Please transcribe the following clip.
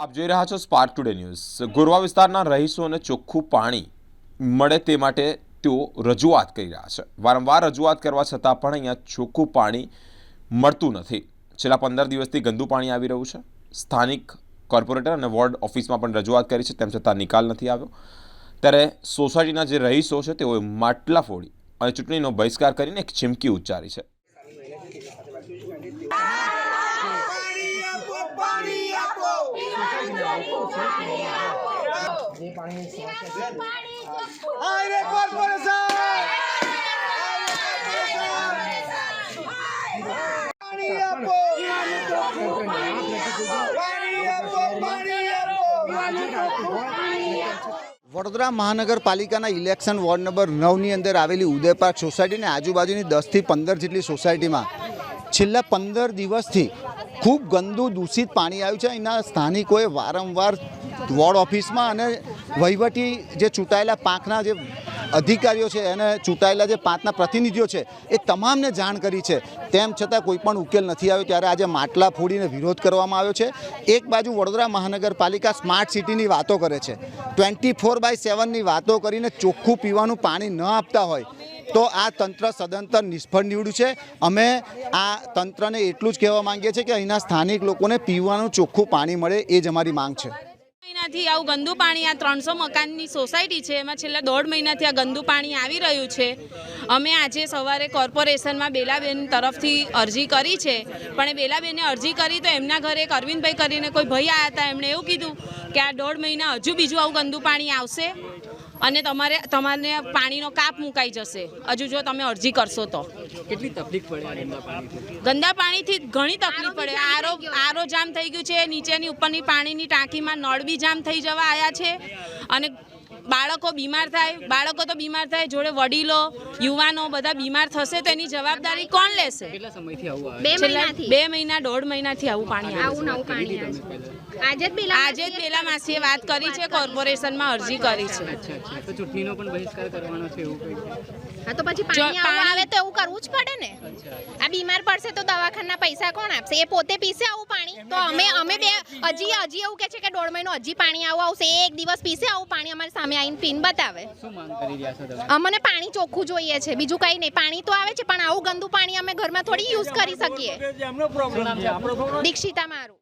આપ જોઈ રહ્યા છો સ્પાર્ક ટુડે ન્યૂઝ ગોરવા વિસ્તારના રહીશોને ચોખ્ખું પાણી મળે તે માટે તેઓ રજૂઆત કરી રહ્યા છે વારંવાર રજૂઆત કરવા છતાં પણ અહીંયા ચોખ્ખું પાણી મળતું નથી છેલ્લા પંદર દિવસથી ગંદુ પાણી આવી રહ્યું છે સ્થાનિક કોર્પોરેટર અને વોર્ડ ઓફિસમાં પણ રજૂઆત કરી છે તેમ છતાં નિકાલ નથી આવ્યો ત્યારે સોસાયટીના જે રહીશો છે તેઓએ માટલા ફોડી અને ચૂંટણીનો બહિષ્કાર કરીને એક ચીમકી ઉચ્ચારી છે પાણી આપો વડોદરા મહાનગરપાલિકાના ઇલેક્શન વોર્ડ નંબર નવની અંદર આવેલી ઉદય પાર્ક સોસાયટી અને આજુબાજુની દસથી પંદર જેટલી સોસાયટીમાં છેલ્લા પંદર દિવસથી ખૂબ ગંદુ દૂષિત પાણી આવ્યું છે. અહીંના સ્થાનિકોએ વારંવાર વોર્ડ ઓફિસમાં અને વહીવટી જે ચૂંટાયેલા પાંખના જે અધિકારીઓ છે અને ચૂંટાયેલા જે પાંચના પ્રતિનિધિઓ છે, એ તમામને જાણ કરી છે. તેમ છતાં કોઈ પણ ઉકેલ નથી આવ્યો. ત્યારે આજે માટલા ફોડીને વિરોધ કરવામાં આવ્યો છે. એક બાજુ વડોદરા મહાનગરપાલિકા સ્માર્ટ સિટીની વાતો કરે છે. ટ્વેન્ટી ફોર બાય સેવનની વાતો કરીને ચોખ્ખું પીવાનું પાણી ન આપતા હોય તો આ તંત્ર સદંતર નિષ્ફળ નીવડ્યું છે. અમે આ તંત્રને એટલું જ કહેવા માંગીએ છીએ કે અહીંના સ્થાનિક લોકોને પીવાનું ચોખ્ખું પાણી મળે એ જ અમારી માંગ છે. મહિનાથી આવું ગંદુ પાણી આ ત્રણસો મકાનની સોસાયટી છે, એમાં છેલ્લા દોઢ મહિનાથી આ ગંદુ પાણી આવી રહ્યું છે. અમે આજે સવારે કોર્પોરેશનમાં બેલાબેન તરફથી અરજી કરી છે. પણ એ બેલાબેને અરજી કરી તો એમના ઘરે એક અરવિંદભાઈ કરીને કોઈ ભાઈ આવ્યા હતા, એમણે એવું કીધું કે આ દોઢ મહિના હજુ બીજું આવું ગંદુ પાણી આવશે. અને તમારે તમારે પાણીનો કાપ મુકાઈ જશે. હજુ જો તમે અરજી કરશો તો. કેટલી તકલીફ પડે ગંદા પાણીથી? ઘણી તકલીફ પડે. આરો આરો જામ થઈ ગયું છે નીચેની ઉપરની પાણીની ટાંકીમાં નળ બી જામ થઈ જવા આવ્યા છે. અને બાળકો બીમાર થાય બાળકો તો બીમાર થાય જોડે વડીલો યુવાનો બધા બીમાર થશે તો એની જવાબદારી કોણ લેશે? કેટલા સમયથી આવું આવે? બે છેલ્લા મહિનાથી. બે મહિના દોઢ મહિનાથી આવું પાણી આવું નવું પાણી આજે જ પેલા આજે જ પેલા માસીએ વાત કરી છે કોર્પોરેશનમાં અરજી કરી છે. અચ્છા અચ્છા તો ચૂંટણીનો પણ બહિષ્કાર કરવાનો છે એવું હા તો પછી જો પાણી આવે તો એવું કરવું જ પડે ને. આ બીમાર પડશે તો પૈસા કોણ આપશે? એ પોતે પીશે આવું પાણી? તો અમે અમે બે હજી હજી એવું કે છે કે દોઢ મહિનો હજી પાણી આવું આવશે. એ એક દિવસ પીશે આવું પાણી અમારી સામે આવીને પીન બતાવે. શું માંગ કરી રહ્યા છો તમે? અમને પાણી ચોખ્ખું જોઈએ છે. બીજું કંઈ નહીં. પાણી તો આવે છે પણ આવું ગંદુ પાણી અમે ઘરમાં થોડી યુઝ કરી શકીએ. દીક્ષિતા મારું.